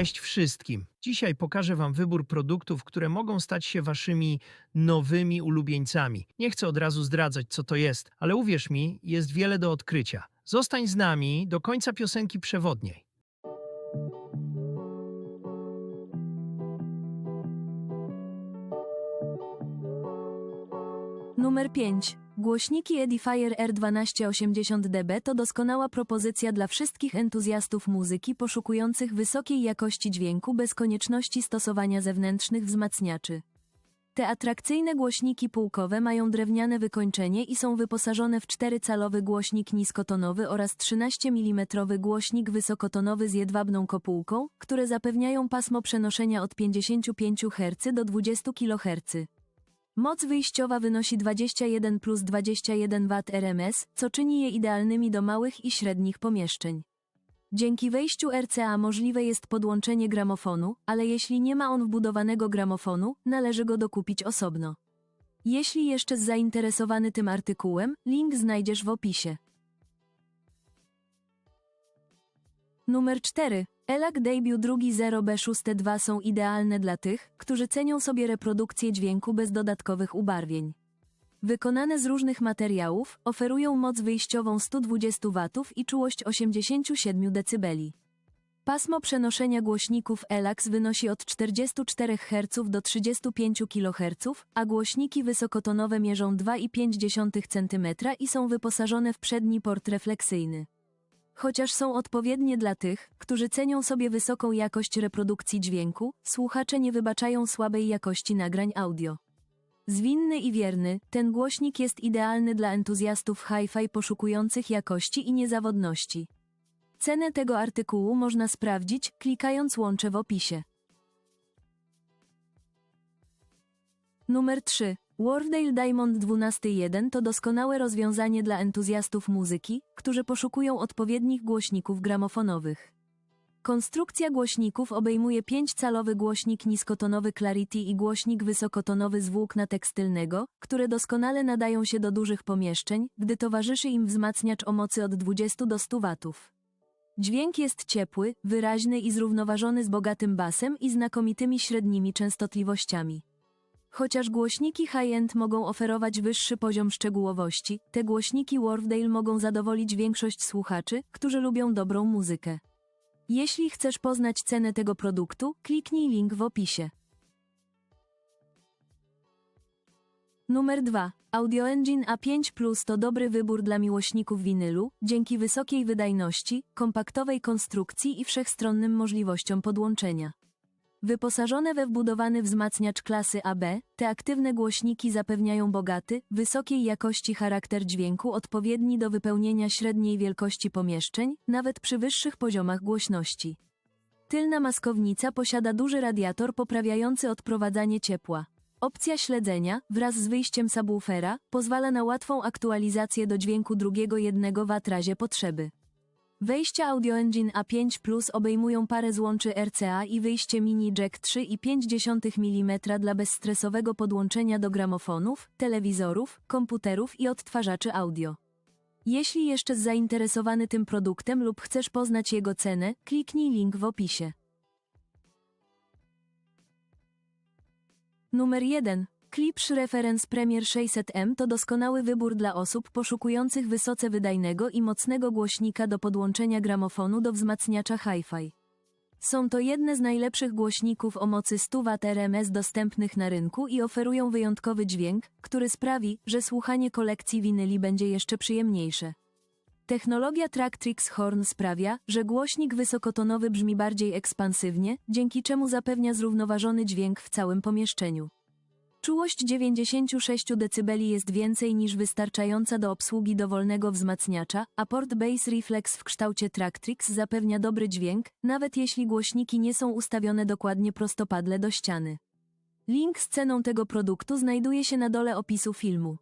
Cześć wszystkim. Dzisiaj pokażę Wam wybór produktów, które mogą stać się Waszymi nowymi ulubieńcami. Nie chcę od razu zdradzać, co to jest, ale uwierz mi, jest wiele do odkrycia. Zostań z nami do końca piosenki przewodniej. Numer 5. Głośniki Edifier R1280dB to doskonała propozycja dla wszystkich entuzjastów muzyki poszukujących wysokiej jakości dźwięku bez konieczności stosowania zewnętrznych wzmacniaczy. Te atrakcyjne głośniki półkowe mają drewniane wykończenie i są wyposażone w 4-calowy głośnik niskotonowy oraz 13 mm głośnik wysokotonowy z jedwabną kopułką, które zapewniają pasmo przenoszenia od 55 Hz do 20 kHz. Moc wyjściowa wynosi 21 plus 21 W RMS, co czyni je idealnymi do małych i średnich pomieszczeń. Dzięki wejściu RCA możliwe jest podłączenie gramofonu, ale jeśli nie ma on wbudowanego gramofonu, należy go dokupić osobno. Jeśli jeszcze zainteresowany tym artykułem, link znajdziesz w opisie. Numer 4. ELAC Debut 2 0B62 są idealne dla tych, którzy cenią sobie reprodukcję dźwięku bez dodatkowych ubarwień. Wykonane z różnych materiałów, oferują moc wyjściową 120 W i czułość 87 dB. Pasmo przenoszenia głośników ELAX wynosi od 44 Hz do 35 kHz, a głośniki wysokotonowe mierzą 2,5 cm i są wyposażone w przedni port refleksyjny. Chociaż są odpowiednie dla tych, którzy cenią sobie wysoką jakość reprodukcji dźwięku, słuchacze nie wybaczają słabej jakości nagrań audio. Zwinny i wierny, ten głośnik jest idealny dla entuzjastów hi-fi poszukujących jakości i niezawodności. Cenę tego artykułu można sprawdzić, klikając łącze w opisie. Numer 3. Wardale Diamond 12.1 to doskonałe rozwiązanie dla entuzjastów muzyki, którzy poszukują odpowiednich głośników gramofonowych. Konstrukcja głośników obejmuje 5-calowy głośnik niskotonowy Clarity i głośnik wysokotonowy z włókna tekstylnego, które doskonale nadają się do dużych pomieszczeń, gdy towarzyszy im wzmacniacz o mocy od 20 do 100 W. Dźwięk jest ciepły, wyraźny i zrównoważony z bogatym basem i znakomitymi średnimi częstotliwościami. Chociaż głośniki high-end mogą oferować wyższy poziom szczegółowości, te głośniki Wardale mogą zadowolić większość słuchaczy, którzy lubią dobrą muzykę. Jeśli chcesz poznać cenę tego produktu, kliknij link w opisie. Numer 2. Audio Engine A5 Plus to dobry wybór dla miłośników winylu, dzięki wysokiej wydajności, kompaktowej konstrukcji i wszechstronnym możliwościom podłączenia. Wyposażone we wbudowany wzmacniacz klasy AB, te aktywne głośniki zapewniają bogaty, wysokiej jakości charakter dźwięku odpowiedni do wypełnienia średniej wielkości pomieszczeń, nawet przy wyższych poziomach głośności. Tylna maskownica posiada duży radiator poprawiający odprowadzanie ciepła. Opcja śledzenia, wraz z wyjściem subwoofera, pozwala na łatwą aktualizację do dźwięku drugiego 1 W razie potrzeby. Wejścia Audio Engine A5 Plus obejmują parę złączy RCA i wyjście mini jack 3,5 mm dla bezstresowego podłączenia do gramofonów, telewizorów, komputerów i odtwarzaczy audio. Jeśli jeszcze zainteresowany tym produktem lub chcesz poznać jego cenę, kliknij link w opisie. Numer 1. Klipsch Reference Premier 600M to doskonały wybór dla osób poszukujących wysoce wydajnego i mocnego głośnika do podłączenia gramofonu do wzmacniacza hi-fi. Są to jedne z najlepszych głośników o mocy 100 W RMS dostępnych na rynku i oferują wyjątkowy dźwięk, który sprawi, że słuchanie kolekcji winyli będzie jeszcze przyjemniejsze. Technologia Tractrix Horn sprawia, że głośnik wysokotonowy brzmi bardziej ekspansywnie, dzięki czemu zapewnia zrównoważony dźwięk w całym pomieszczeniu. Czułość 96 dB jest więcej niż wystarczająca do obsługi dowolnego wzmacniacza, a port Bass Reflex w kształcie Tractrix zapewnia dobry dźwięk, nawet jeśli głośniki nie są ustawione dokładnie prostopadle do ściany. Link z ceną tego produktu znajduje się na dole opisu filmu.